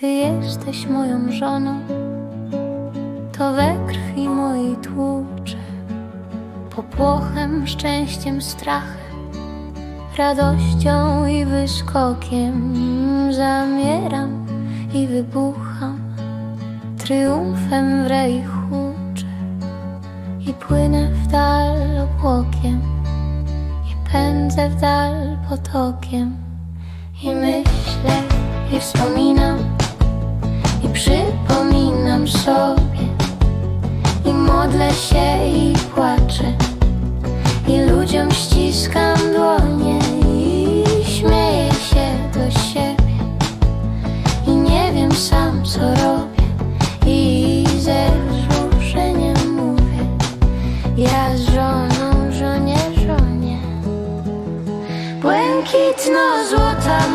Ty jesteś moją żoną, to we krwi mojej tłucze, popłochem, szczęściem, strachem, radością i wyskokiem. Zamieram i wybucham, triumfem w rej huczę i płynę w dal obłokiem i pędzę w dal potokiem i myślę i wspominam modlę się i płaczę i ludziom ściskam dłonie i śmieję się do siebie. I nie wiem sam co robię. I ze wzruszeniem mówię. Ja z żoną żonie żonie. Błękitno złota